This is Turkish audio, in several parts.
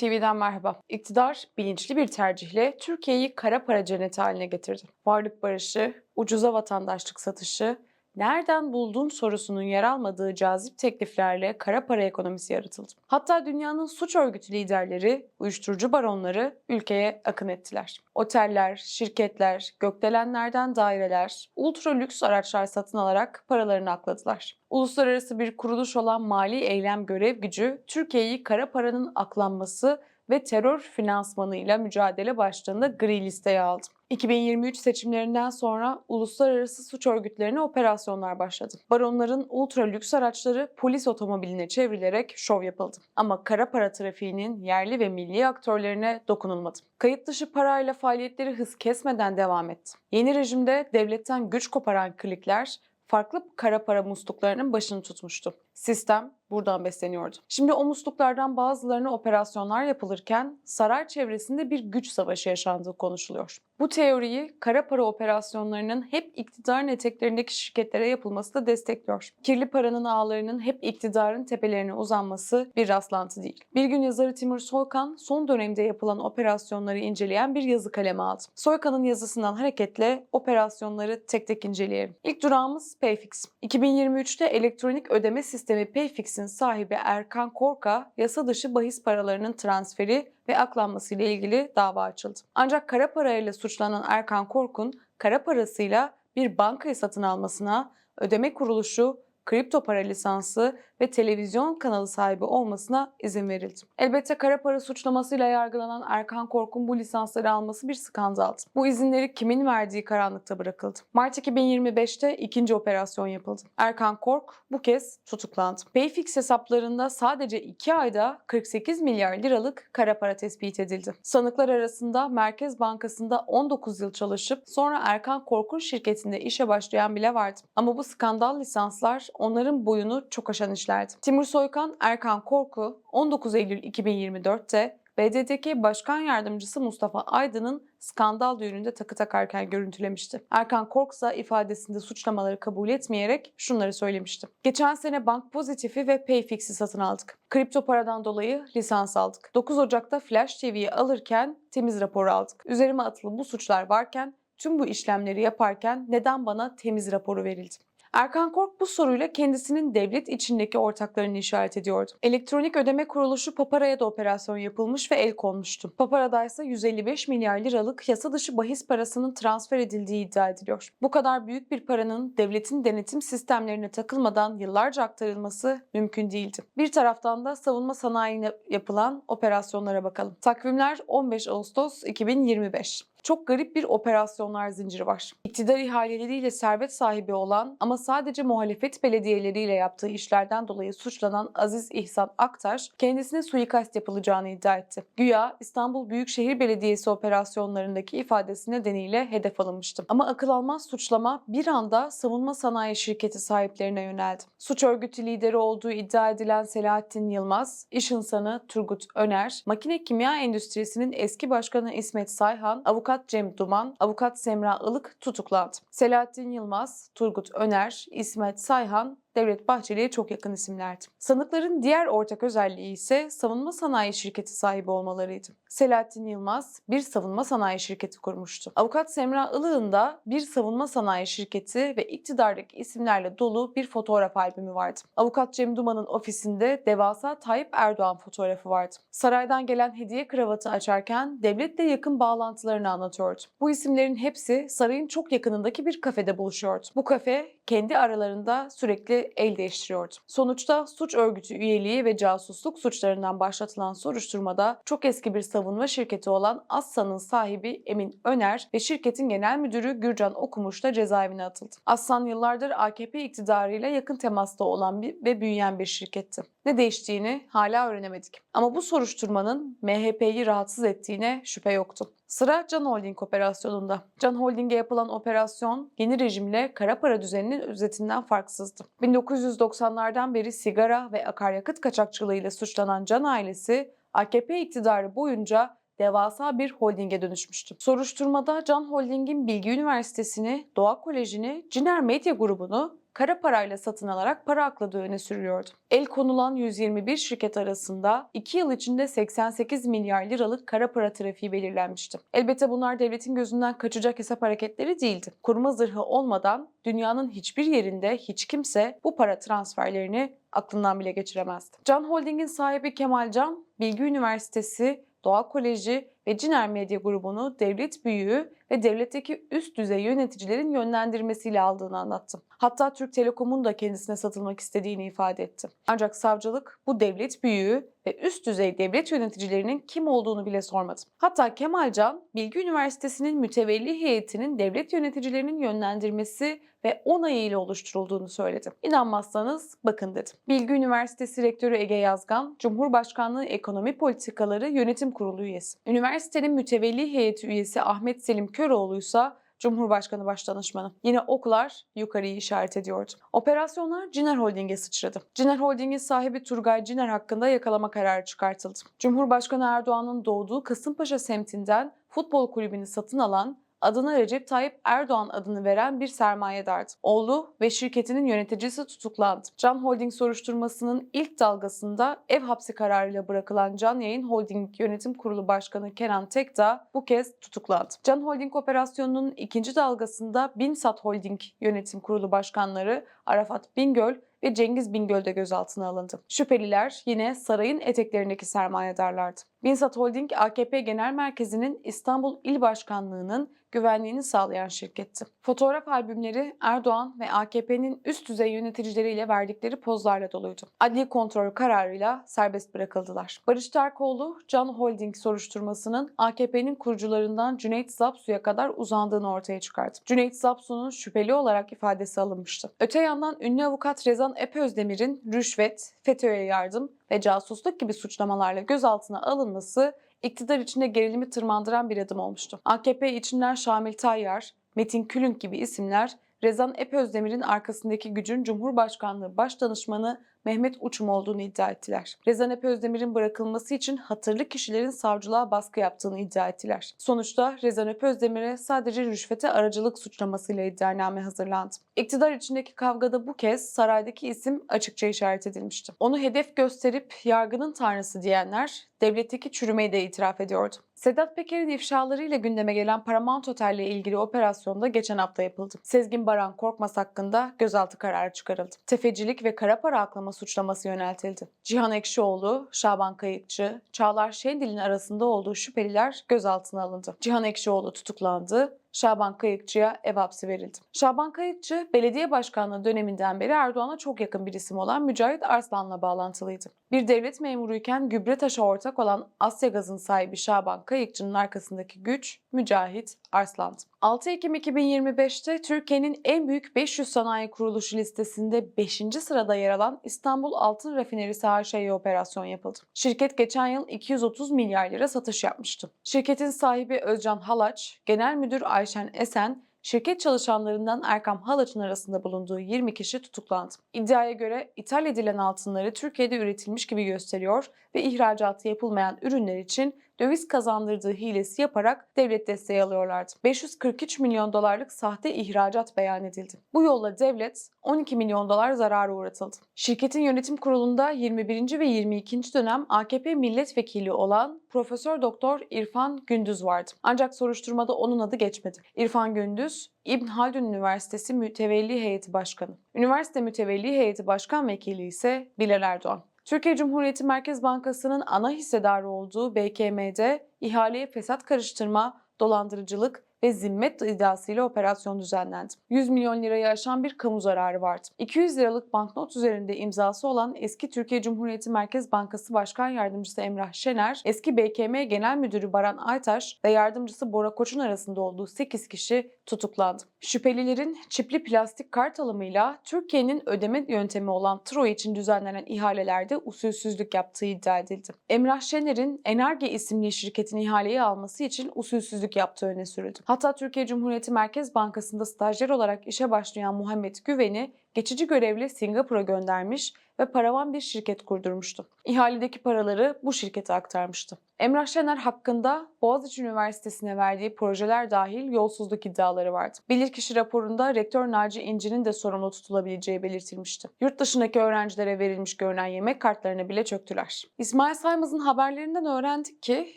TV'den merhaba. İktidar bilinçli bir tercihle Türkiye'yi kara para cenneti haline getirdi. Varlık barışı, ucuza vatandaşlık satışı, nereden buldun sorusunun yer almadığı cazip tekliflerle kara para ekonomisi yaratıldı. Hatta dünyanın suç örgütü liderleri, uyuşturucu baronları ülkeye akın ettiler. Oteller, şirketler, gökdelenlerden daireler, ultra lüks araçlar satın alarak paralarını akladılar. Uluslararası bir kuruluş olan Mali Eylem Görev Gücü, Türkiye'yi kara paranın aklanması ve terör finansmanıyla mücadele başlığında gri listeye aldı. 2023 seçimlerinden sonra uluslararası suç örgütlerine operasyonlar başladı. Baronların ultra lüks araçları polis otomobiline çevrilerek şov yapıldı. Ama kara para trafiğinin yerli ve milli aktörlerine dokunulmadı. Kayıt dışı parayla faaliyetleri hız kesmeden devam etti. Yeni rejimde devletten güç koparan klikler farklı kara para musluklarının başını tutmuştu. Sistem buradan besleniyordu. Şimdi o musluklardan bazılarına operasyonlar yapılırken saray çevresinde bir güç savaşı yaşandığı konuşuluyor. Bu teoriyi kara para operasyonlarının hep iktidarın eteklerindeki şirketlere yapılması da destekliyor. Kirli paranın ağlarının hep iktidarın tepelerine uzanması bir rastlantı değil. Bir gün yazarı Timur Soykan son dönemde yapılan operasyonları inceleyen bir yazı kaleme aldı. Soykan'ın yazısından hareketle operasyonları tek tek inceleyelim. İlk durağımız Payfix. 2023'te elektronik ödeme sistemi Payfix'in sahibi Erkan Korka, yasa dışı bahis paralarının transferi ve aklanması ile ilgili dava açıldı. Ancak kara parayla suçlanan Erkan Kork'un kara parasıyla bir bankayı satın almasına, ödeme kuruluşu, kripto para lisansı ve televizyon kanalı sahibi olmasına izin verildi. Elbette kara para suçlamasıyla yargılanan Erkan Kork'un bu lisansları alması bir skandaldı. Bu izinleri kimin verdiği karanlıkta bırakıldı. Mart 2025'te ikinci operasyon yapıldı. Erkan Kork bu kez tutuklandı. Payfix hesaplarında sadece 2 ayda 48 milyar liralık kara para tespit edildi. Sanıklar arasında Merkez Bankası'nda 19 yıl çalışıp sonra Erkan Kork'un şirketinde işe başlayan bile vardı. Ama bu skandal lisanslar onların boyunu çok aşan işlerdi. Timur Soykan, Erkan Korku 19 Eylül 2024'te BDDK Başkan Yardımcısı Mustafa Aydın'ın skandal düğününde takı takarken görüntülemişti. Erkan Korksa ifadesinde suçlamaları kabul etmeyerek şunları söylemişti. Geçen sene Bank Pozitif'i ve Payfix'i satın aldık. Kripto paradan dolayı lisans aldık. 9 Ocak'ta Flash TV'yi alırken temiz raporu aldık. Üzerime atılı bu suçlar varken tüm bu işlemleri yaparken neden bana temiz raporu verildi? Erkan Kork bu soruyla kendisinin devlet içindeki ortaklarını işaret ediyordu. Elektronik ödeme kuruluşu Papara'ya da operasyon yapılmış ve el konmuştu. Papara'da ise 155 milyar liralık yasa dışı bahis parasının transfer edildiği iddia ediliyor. Bu kadar büyük bir paranın devletin denetim sistemlerine takılmadan yıllarca aktarılması mümkün değildi. Bir taraftan da savunma sanayine yapılan operasyonlara bakalım. Takvimler 15 Ağustos 2025. Çok garip bir operasyonlar zinciri var. İktidar ihaleleriyle servet sahibi olan ama sadece muhalefet belediyeleriyle yaptığı işlerden dolayı suçlanan Aziz İhsan Aktaş kendisine suikast yapılacağını iddia etti. Güya İstanbul Büyükşehir Belediyesi operasyonlarındaki ifadesi nedeniyle hedef alınmıştı. Ama akıl almaz suçlama bir anda savunma sanayi şirketi sahiplerine yöneldi. Suç örgütü lideri olduğu iddia edilen Selahattin Yılmaz, iş insanı Turgut Öner, makine kimya endüstrisinin eski başkanı İsmet Sayhan, avukat Avukat Cem Duman, Avukat Semra Ilık tutuklandı. Selahattin Yılmaz, Turgut Öner, İsmet Sayhan Devlet Bahçeli'ye çok yakın isimlerdi. Sanıkların diğer ortak özelliği ise savunma sanayi şirketi sahibi olmalarıydı. Selahattin Yılmaz bir savunma sanayi şirketi kurmuştu. Avukat Semra Ilık'ın da bir savunma sanayi şirketi ve iktidardaki isimlerle dolu bir fotoğraf albümü vardı. Avukat Cem Duman'ın ofisinde devasa Tayyip Erdoğan fotoğrafı vardı. Saraydan gelen hediye kravatı açarken devletle yakın bağlantılarını anlatıyordu. Bu isimlerin hepsi sarayın çok yakınındaki bir kafede buluşuyordu. Bu kafe kendi aralarında sürekli el değiştiriyordu. Sonuçta suç örgütü üyeliği ve casusluk suçlarından başlatılan soruşturmada çok eski bir savunma şirketi olan Assan'ın sahibi Emin Öner ve şirketin genel müdürü Gürcan Okumuş da cezaevine atıldı. Assan yıllardır AKP iktidarıyla yakın temasta olan bir ve büyüyen bir şirketti. Ne değiştiğini hala öğrenemedik. Ama bu soruşturmanın MHP'yi rahatsız ettiğine şüphe yoktu. Sıra Can Holding operasyonunda. Can Holding'e yapılan operasyon yeni rejimle kara para düzeninin özetinden farksızdı. 1990'lardan beri sigara ve akaryakıt kaçakçılığıyla suçlanan Can ailesi AKP iktidarı boyunca devasa bir holdinge dönüşmüştü. Soruşturmada Can Holding'in Bilgi Üniversitesi'ni, Doğa Koleji'ni, Ciner Medya grubunu kara parayla satın alarak para akladığı öne sürüyordu. El konulan 121 şirket arasında 2 yıl içinde 88 milyar liralık kara para trafiği belirlenmişti. Elbette bunlar devletin gözünden kaçacak hesap hareketleri değildi. Koruma zırhı olmadan dünyanın hiçbir yerinde hiç kimse bu para transferlerini aklından bile geçiremezdi. Can Holding'in sahibi Kemal Can, Bilgi Üniversitesi, Doğa Koleji ve Ciner Medya grubunu devlet büyüğü ve devletteki üst düzey yöneticilerin yönlendirmesiyle aldığını anlattı. Hatta Türk Telekom'un da kendisine satılmak istediğini ifade etti. Ancak savcılık bu devlet büyüğü ve üst düzey devlet yöneticilerinin kim olduğunu bile sormadı. Hatta Kemal Can, Bilgi Üniversitesi'nin mütevelli heyetinin devlet yöneticilerinin yönlendirmesi ve onayıyla oluşturulduğunu söyledi. İnanmazsanız bakın dedi. Bilgi Üniversitesi Rektörü Ege Yazgan, Cumhurbaşkanlığı Ekonomi Politikaları Yönetim Kurulu üyesi. Üniversitenin mütevelli heyeti üyesi Ahmet Selim Köroğlu ise Cumhurbaşkanı Başdanışmanı. Yine oklar yukarıyı işaret ediyordu. Operasyonlar Ciner Holding'e sıçradı. Ciner Holding'in sahibi Turgay Ciner hakkında yakalama kararı çıkartıldı. Cumhurbaşkanı Erdoğan'ın doğduğu Kasımpaşa semtinden futbol kulübünü satın alan adına Recep Tayyip Erdoğan adını veren bir sermayedardı. Oğlu ve şirketinin yöneticisi tutuklandı. Can Holding soruşturmasının ilk dalgasında ev hapsi kararıyla bırakılan Can Yayın Holding Yönetim Kurulu Başkanı Kenan Tekdağ bu kez tutuklandı. Can Holding operasyonunun ikinci dalgasında Binsat Holding Yönetim Kurulu Başkanları Arafat Bingöl ve Cengiz Bingöl de gözaltına alındı. Şüpheliler yine sarayın eteklerindeki sermayedarlardı. Binsat Holding AKP Genel Merkezi'nin İstanbul İl Başkanlığı'nın güvenliğini sağlayan şirketti. Fotoğraf albümleri Erdoğan ve AKP'nin üst düzey yöneticileriyle verdikleri pozlarla doluydu. Adli kontrol kararıyla serbest bırakıldılar. Barış Terkoğlu, Can Holding soruşturmasının AKP'nin kurucularından Cüneyt Zapsu'ya kadar uzandığını ortaya çıkardı. Cüneyt Zapsu'nun şüpheli olarak ifadesi alınmıştı. Öte yandan ünlü avukat Rezan Epözdemir'in rüşvet, FETÖ'ye yardım ve casusluk gibi suçlamalarla gözaltına alınması iktidar içinde gerilimi tırmandıran bir adım olmuştu. AKP içinden Şamil Tayyar, Metin Külünk gibi isimler Rezan Epözdemir'in arkasındaki gücün Cumhurbaşkanlığı Başdanışmanı Mehmet Uçum olduğunu iddia ettiler. Rezan Epözdemir'in bırakılması için hatırlı kişilerin savcılığa baskı yaptığını iddia ettiler. Sonuçta Rezan Epözdemir'e sadece rüşvete aracılık suçlamasıyla iddianame hazırlandı. İktidar içindeki kavgada bu kez saraydaki isim açıkça işaret edilmişti. Onu hedef gösterip yargının tanrısı diyenler devletteki çürümeyi de itiraf ediyordu. Sedat Peker'in ifşalarıyla gündeme gelen Paramount Otel ile ilgili operasyonda geçen hafta yapıldı. Sezgin Baran Korkmaz hakkında gözaltı kararı çıkarıldı. Tefecilik ve kara para aklama suçlaması yöneltildi. Cihan Ekşioğlu, Şaban Kayıkçı, Çağlar Şendil'in arasında olduğu şüpheliler gözaltına alındı. Cihan Ekşioğlu tutuklandı, Şaban Kayıkçı'ya ev hapsi verildi. Şaban Kayıkçı, belediye başkanlığı döneminden beri Erdoğan'a çok yakın bir isim olan Mücahit Arslan'la bağlantılıydı. Bir devlet memuruyken Gübretaş'a ortak olan Asya Gaz'ın sahibi Şaban Kayıkçı'nın arkasındaki güç Mücahit Arslan'dı. 6 Ekim 2025'te Türkiye'nin en büyük 500 sanayi kuruluşu listesinde 5. sırada yer alan İstanbul Altın Rafinerisi AŞ'ye operasyon yapıldı. Şirket geçen yıl 230 milyar lira satış yapmıştı. Şirketin sahibi Özcan Halaç, Genel Müdür Ayşen Esen, şirket çalışanlarından Erkam Halaç'ın arasında bulunduğu 20 kişi tutuklandı. İddiaya göre ithal edilen altınları Türkiye'de üretilmiş gibi gösteriyor ve ihracatı yapılmayan ürünler için döviz kazandırdığı hilesi yaparak devlet desteği alıyorlardı. 543 milyon dolarlık sahte ihracat beyan edildi. Bu yolla devlet 12 milyon dolar zarara uğratıldı. Şirketin yönetim kurulunda 21. ve 22. dönem AKP milletvekili olan Profesör Doktor İrfan Gündüz vardı. Ancak soruşturmada onun adı geçmedi. İrfan Gündüz, İbn Haldun Üniversitesi Mütevelli Heyeti Başkanı. Üniversite Mütevelli Heyeti Başkan Vekili ise Bilal Erdoğan. Türkiye Cumhuriyeti Merkez Bankası'nın ana hissedarı olduğu BKM'de ihaleye fesat karıştırma, dolandırıcılık ve zimmet iddiasıyla operasyon düzenlendi. 100 milyon lirayı aşan bir kamu zararı vardı. 200 liralık banknot üzerinde imzası olan eski Türkiye Cumhuriyeti Merkez Bankası Başkan Yardımcısı Emrah Şener, eski BKM Genel Müdürü Baran Aytaş ve yardımcısı Bora Koç'un arasında olduğu 8 kişi tutuklandı. Şüphelilerin çipli plastik kart alımıyla Türkiye'nin ödeme yöntemi olan TRO için düzenlenen ihalelerde usulsüzlük yaptığı iddia edildi. Emrah Şener'in Energe isimli şirketin ihaleyi alması için usulsüzlük yaptığı öne sürüldü. Hatta Türkiye Cumhuriyeti Merkez Bankası'nda stajyer olarak işe başlayan Muhammed Güven'i geçici görevli Singapur'a göndermiş ve paravan bir şirket kurdurmuştu. İhaledeki paraları bu şirkete aktarmıştı. Emrah Şener hakkında Boğaziçi Üniversitesi'ne verdiği projeler dahil yolsuzluk iddiaları vardı. Bilirkişi raporunda rektör Naci İnci'nin de sorumlu tutulabileceği belirtilmişti. Yurt dışındaki öğrencilere verilmiş görünen yemek kartlarına bile çöktüler. İsmail Saymaz'ın haberlerinden öğrendik ki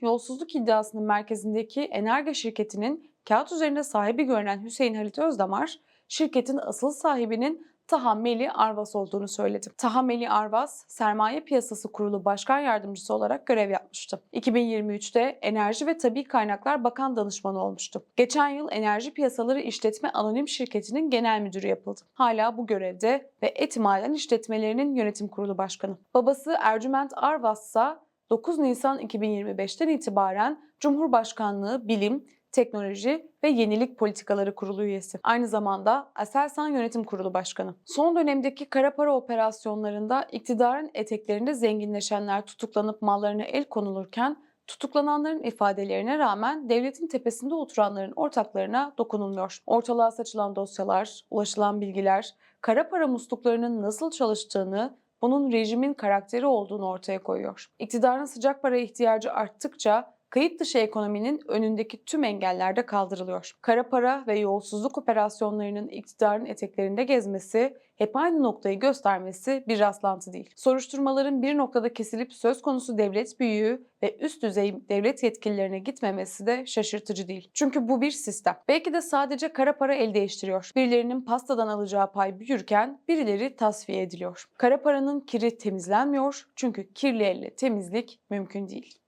yolsuzluk iddiasının merkezindeki Energa şirketinin kağıt üzerinde sahibi görünen Hüseyin Halit Özdamar, şirketin asıl sahibinin Taha Meli Arvas olduğunu söyledi. Taha Meli Arvas, Sermaye Piyasası Kurulu Başkan Yardımcısı olarak görev yapmıştı. 2023'te Enerji ve Tabi Kaynaklar Bakan Danışmanı olmuştu. Geçen yıl Enerji Piyasaları İşletme Anonim Şirketi'nin genel müdürü yapıldı. Hala bu görevde ve Etimaden İşletmelerinin Yönetim Kurulu Başkanı. Babası Ercüment Arvas ise 9 Nisan 2025'ten itibaren Cumhurbaşkanlığı Bilim, Teknoloji ve Yenilik Politikaları Kurulu üyesi. Aynı zamanda Aselsan Yönetim Kurulu Başkanı. Son dönemdeki kara para operasyonlarında iktidarın eteklerinde zenginleşenler tutuklanıp mallarına el konulurken tutuklananların ifadelerine rağmen devletin tepesinde oturanların ortaklarına dokunulmuyor. Ortalığa saçılan dosyalar, ulaşılan bilgiler, kara para musluklarının nasıl çalıştığını, bunun rejimin karakteri olduğunu ortaya koyuyor. İktidarın sıcak para ihtiyacı arttıkça kayıt dışı ekonominin önündeki tüm engeller de kaldırılıyor. Kara para ve yolsuzluk operasyonlarının iktidarın eteklerinde gezmesi, hep aynı noktayı göstermesi bir rastlantı değil. Soruşturmaların bir noktada kesilip söz konusu devlet büyüğü ve üst düzey devlet yetkililerine gitmemesi de şaşırtıcı değil. Çünkü bu bir sistem. Belki de sadece kara para el değiştiriyor. Birilerinin pastadan alacağı pay büyürken birileri tasfiye ediliyor. Kara paranın kiri temizlenmiyor çünkü kirli elle temizlik mümkün değil.